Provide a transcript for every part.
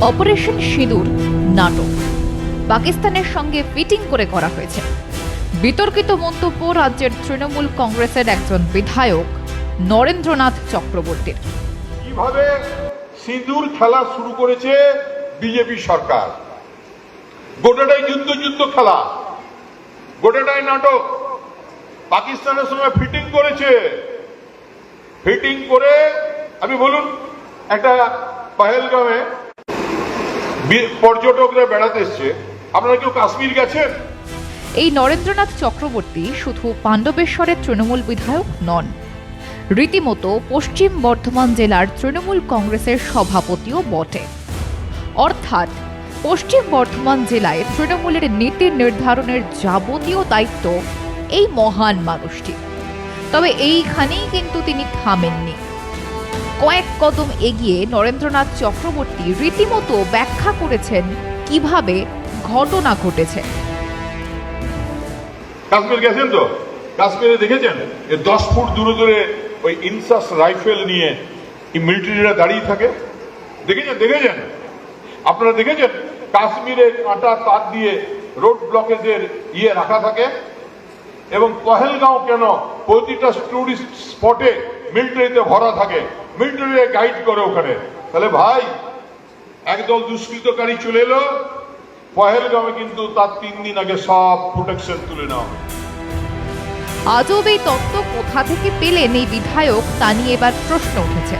Operation সিঁদুর নাটক। পাকিস্তানের সঙ্গে ফিটিং করে করা হয়েছে। বিতর্কিত মন্তব্য রাজ্যের তৃণমূল কংগ্রেসের একজন বিধায়ক নরেন্দ্রনাথ চক্রবর্তীর। কীভাবে সিঁদুর খেলা শুরু করেছে বিজেপি সরকার? গোটাটাই যুদ্ধ যুদ্ধ খেলা। গোটাটাই নাটক। পাকিস্তানের সঙ্গে ফিটিং করেছে। ফিটিং করে, আমি বলুন, একটা পাহেলগামে পর্যটকরা বেড়াতে এসছে। আপনারা কেউ কাশ্মীর গেছেন? এই নরেন্দ্রনাথ চক্রবর্তী শুধু পাণ্ডবেশ্বরের তৃণমূল বিধায়ক নন। রীতিমতো পশ্চিম বর্ধমান জেলার তৃণমূল কংগ্রেসের সভাপতিও বটে। অর্থাৎ, পশ্চিম বর্ধমান জেলায় তৃণমূলের নীতি নির্ধারণের যাবতীয় দায়িত্ব এই মহান মানুষটি তবে এইখানেই কিন্তু তিনি থামেননি। কয়েক কদম এগিয়ে নরেন্দ্রনাথ চক্রবর্তী রীতিমতো ব্যাখ্যা করেছেন কীভাবে ঘটনা ঘটেছে। কাশ্মীর গেছেন তো? কাশ্মীরে দেখেছেন? এ দশ ফুট দূরে দূরে ওই ইনসাস রাইফেল নিয়ে মিলিটারিরা দাঁড়িয়ে থাকে? দেখেছেন? দেখেছেন? আপনারা দেখেছেন? কাশ্মীরে কাঁটা তার দিয়ে রোড ব্লকেজের ইয়ে রাখা থাকে? এবং পহেলগাঁও কেন প্রতিটা টুরিস্ট স্পটে মিলিটারিতে ভরা থাকে। মিলিটারি গাইড করে ওখানে। তাহলে ভাই, একদল দুষ্কৃতকারী চলে এলো। পহেলগাঁওয়ে কিন্তু তার তিন দিন আগে সব প্রোটেকশন তুলে নেওয়া। আজব এই তত্ত্ব কোথা থেকে পেলেন এই বিধায়ক তা নিয়ে এবার প্রশ্ন উঠেছে।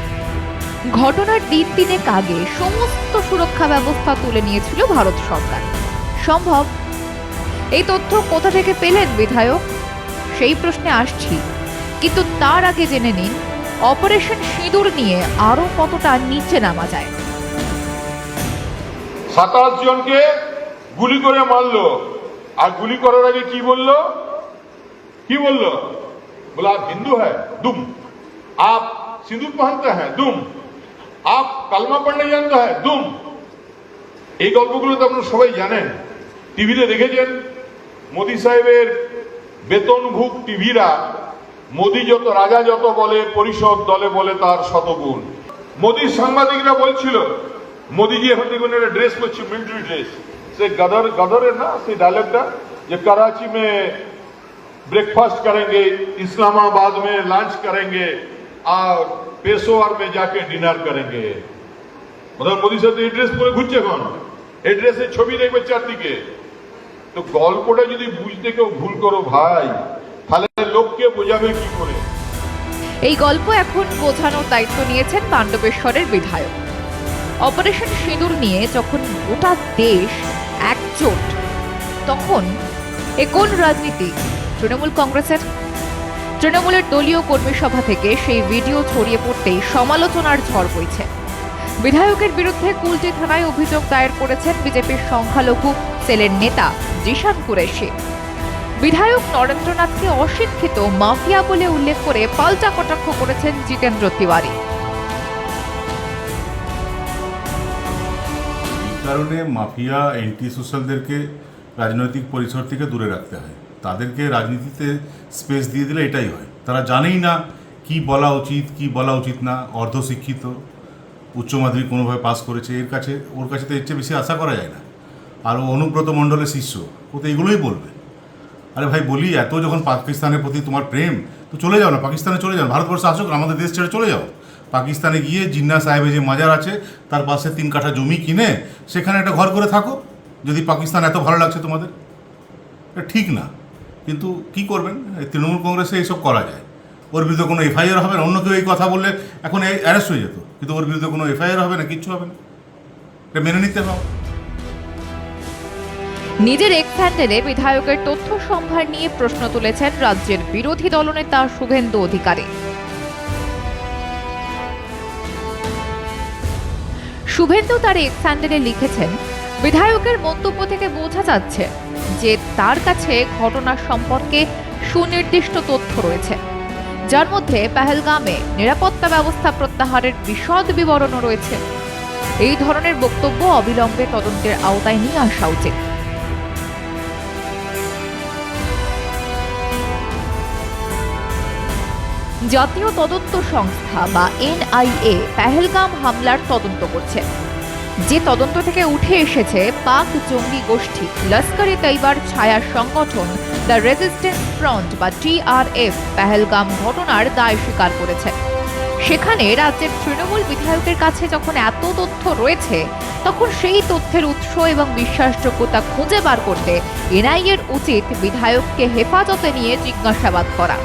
ঘটনার দিন দিনেক আগে সমস্ত সুরক্ষা ব্যবস্থা তুলে নিয়েছিল ভারত সরকার। সম্ভব? এই তথ্য কোথা থেকে পেলেন বিধায়ক? সেই প্রশ্নে আসছি। কিন্তু তার আগে জেনে নিন, অপারেশন সিঁদুর নিয়ে আরও কতটা নিচে নামা যায়। সাতাশ জনকে গুলি করে মারলো। আর গুলি করার আগে কি বলল? কি বলল? বলে, আপ হিন্দু হ্যাঁ দুম। আপ সিঁদুর পহনতে হ্যাঁ দুম। আপ কালমা পান্ডে জানতে হ্যাঁ দুম। এই গল্পগুলো তো আপনারা সবাই জানেন। টিভিতে দেখেছেন, মোদি সাহেবের বেতনভুক টিভিরা মোদি যত রাজা যত বলে, পরিষদ দলে বলে তার শতগুণ। মোদির সাংবাদিকরা বলছিল যে এখন দেখুন একটা ড্রেস করছে মিলিটারি ড্রেস সে গদর, গদরের না, সেই ডায়লগটা যে করাচি মে ব্রেকফাস্ট করেনগে ইসলামাবাদ মে লাঞ্চ করেনগে আর পেশোয়ার মে যাকে ডিনার করেনগে মদন, মোদি সাহেব এই ড্রেস পরে ঘুরছে এখন। এই ড্রেসের ছবি দেখবে চারদিকে। তো গল্পটা যদি বুঝতে কেউ ভুল করো, ভাই লোককে বোঝাবে কি করে? এই গল্প এখন বোঝানোর দায়িত্ব নিয়েছেন পাণ্ডবেশ্বরের বিধায়ক। অপারেশন সিঁদুর নিয়ে যখন গোটা দেশ একজোট, তখন এ কোন রাজনীতি? তৃণমূল কংগ্রেসের? তৃণমূলের দলীয় কর্মী সভা থেকে সেই ভিডিও ছড়িয়ে পড়তেই সমালোচনার ঝড় বইছে। বিধায়কের বিরুদ্ধে কুলটি থানায় অভিযোগ দায়ের করেছেন বিজেপির সংখ্যালঘু সেলের নেতা জিশান কুরেশি। বিধায়ক নরেন্দ্রনাথকে অশিক্ষিত মাফিয়া বলে উল্লেখ করে পাল্টা কটাক্ষ করেছেন জিতেন্দ্র তিওয়ারি। কারণে মাফিয়া অ্যান্টি সোশ্যালদেরকে রাজনৈতিক পরিসর থেকে দূরে রাখতে হয়। তাদেরকে রাজনীতিতে স্পেস দিয়ে দিলে এটাই হয়। তারা জানেই না কি বলা উচিত, কি বলা উচিত না। অর্ধশিক্ষিত, উচ্চ মাধ্যমিক কোনোভাবে পাস করেছে, এর কাছে, ওর কাছে তো এর চেয়ে বেশি আশা করা যায় না। আর অনুব্রত মণ্ডলের শিষ্য ও তো এগুলোই বলবে? আরে ভাই বলি, এত যখন পাকিস্তানের প্রতি তোমার প্রেম, তো চলে যাও না, পাকিস্তানে চলে যাও ভারতবর্ষে আসুক, আমাদের দেশ ছেড়ে চলে যাও। পাকিস্তানে গিয়ে জিন্না সাহেবের যে মাজার আছে, তার পাশে তিন কাঠা জমি কিনে, সেখানে একটা ঘর করে থাকো, যদি পাকিস্তান এত ভালো লাগছে তোমাদের। এটা ঠিক না, কিন্তু কি করবেন? তৃণমূল কংগ্রেসে এইসব করা যায়। ওর বিরুদ্ধে কোনো এফআইআর হবে না, অন্য কেউ এই কথা বললে এখন অ্যারেস্ট হয়ে যেত, কিন্তু ওর বিরুদ্ধে কোনো এফআইআর হবে না, কিচ্ছু হবে না। এটা মেনে নিতে হবে। নিজের এক হ্যান্ডেলে বিধায়কের তথ্য সম্ভার নিয়ে প্রশ্ন তুলেছেন রাজ্যের বিরোধী দলনেতা শুভেন্দু অধিকারী। শুভেন্দু তার এক হ্যান্ডেলে লিখেছেন, বিধায়কের মন্তব্য থেকে বোঝা যাচ্ছে যে তার কাছে ঘটনা সম্পর্কে সুনির্দিষ্ট তথ্য রয়েছে। যার মধ্যে পেহেলগামে নিরাপত্তা ব্যবস্থা প্রত্যাহারের বিশদ বিবরণও রয়েছে। এই ধরনের বক্তব্য অবিলম্বে তদন্তের আওতায় নিয়ে আসা উচিত। জাতীয় তদন্ত সংস্থা বা এনআইএ পেহেলগাম হামলার তদন্ত করছে। যে তদন্ত থেকে উঠে এসেছে পাক জঙ্গি গোষ্ঠী লস্কর তৈবার ছায়া সংগঠন দ্য রেজিস্ট্যান্স ফ্রন্ট বা টিআরএফ পেহেলগাম ঘটনার দায় স্বীকার করেছে। সেখানে রাজ্যের তৃণমূল বিধায়কের কাছে যখন এত তথ্য রয়েছে, তখন সেই তথ্যের উৎস এবং বিশ্বাসযোগ্যতা খুঁজে বার করতে এনআইএর উচিত বিধায়ককে হেফাজতে নিয়ে জিজ্ঞাসাবাদ করা।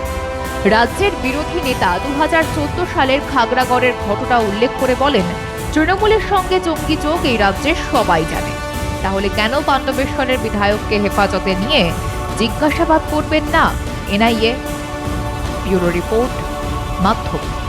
রাজ্যের বিরোধী নেতা দু হাজার চোদ্দ সালের খাগড়াগড়ের ঘটনা উল্লেখ করে বলেন, তৃণমূলের সঙ্গে জঙ্গি যোগ এই রাজ্যের সবাই জানে। তাহলে কেন পাণ্ডবেশ্বরের বিধায়ককে হেফাজতে নিয়ে জিজ্ঞাসাবাদ করবেন না? এনআইএ, ব্যুরো রিপোর্ট, মাধ্যম।